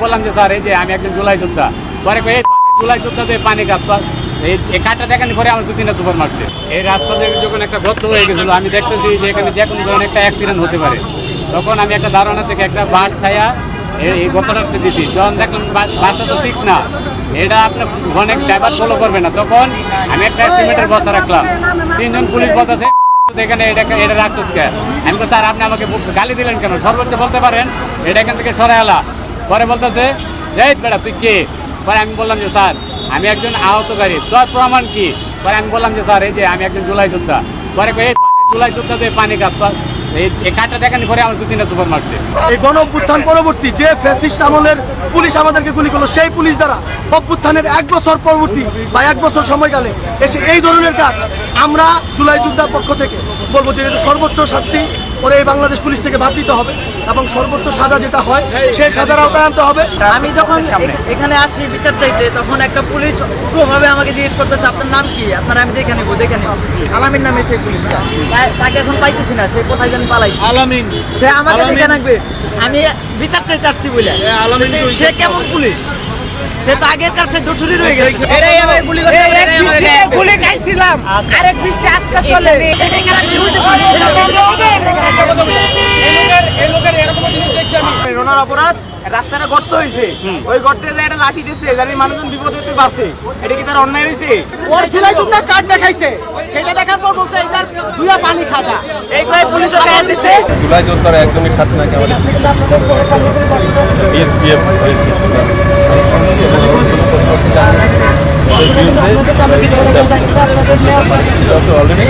বললাম যে স্যার, এই যে আমি একজন জুলাই যোদ্ধা। পরে এই জুলাই যোদ্ধাতে পানি কাটতো এই কাঠটা দেখানি, পরে আমার দু তিনটা সুপার মারছে। এই রাস্তা দিয়ে যখন একটা গর্ত হয়ে গেছিল, আমি দেখতেছি যে এখানে যে কোনো ধরনের একটা অ্যাক্সিডেন্ট হতে পারে। তখন আমি একটা ধারণা থেকে একটা বাস ছায়া এই গর্তটাতে দিছি। যখন দেখলাম বাস- বাসটা তো ঠিক না, এটা আপনার অনেক ড্রাইভার ফলো করবে না। তখন আমি একটা এস্টিমেটের বস্তা রাখলাম। তিনজন পুলিশ বলতেছে এখানে এটা এটা রাখছো আমি তো স্যার আপনি আমাকে গালি দিলেন কেন? সর্বোচ্চ বলতে পারেন, এটা এখান থেকে সরে আলা। পরে বলতেছে যাই বেড়া তুই কে? পরে আমি বললাম যে, স্যার, আমি একজন আহতকারী। তোর প্রমাণ কি? পরে আমি বললাম যে, স্যার, এই যে, আমি একজন জুলাই যোদ্ধা। পরে জুলাই যোদ্ধা যোদ্ধাতে পানি কাটতো এই পরবর্তী যে আমলের পুলিশ গুলি করল, সেই পুলিশ দ্বারা এক বছর পরবর্তী বা এক বছর এসে এই ধরনের কাজ আমরা জুলাই পক্ষ থেকে বলব যে এটা সর্বোচ্চ শাস্তি। ওরে এই বাংলাদেশ পুলিশ থেকে বাদ দিতে হবে এবং সর্বোচ্চ সাজা যেটা হয় সেই সাজার আওতায় আনতে হবে। আমি যখন এখানে আসি বিচার চাইতে তখন একটা পুলিশ ভাবে আমাকে জিজ্ঞেস করতেছে আপনার নাম কি? আপনার আমি দেখে নেব দেখে নেব। আলামিন নামে সেই পুলিশটা। তাকে এখন পাইতেছি না সে কোথায় জানি পালাইছে। আলামিন। সে আমাকে দেখে রাখবে। আমি বিচার চাইতে আসছি বলে সে কেমন পুলিশ? সে তো আগেকার সে দোষুরি রয়ে গেছে। গুলি খাইছিলাম। আরেক বৃষ্টি আজকে চলে। রাস্তাটা গর্ত হয়েছে ওই গর্তে যে একটা লাঠি দিচ্ছে জানি মানুষজন বিপদ হতে বাসে এটা কি তার অন্যায় হয়েছে ওর জুলাই যুদ্ধের কার্ড দেখাইছে। সেটা দেখার পর বলছে এটা দুয়া পানি খাজা। এই করে পুলিশ ওকে দিছে। জুলাই যোদ্ধার একজনের সাথে নাকি আমাদের বিএসপিএফ হয়েছে। অলরেডি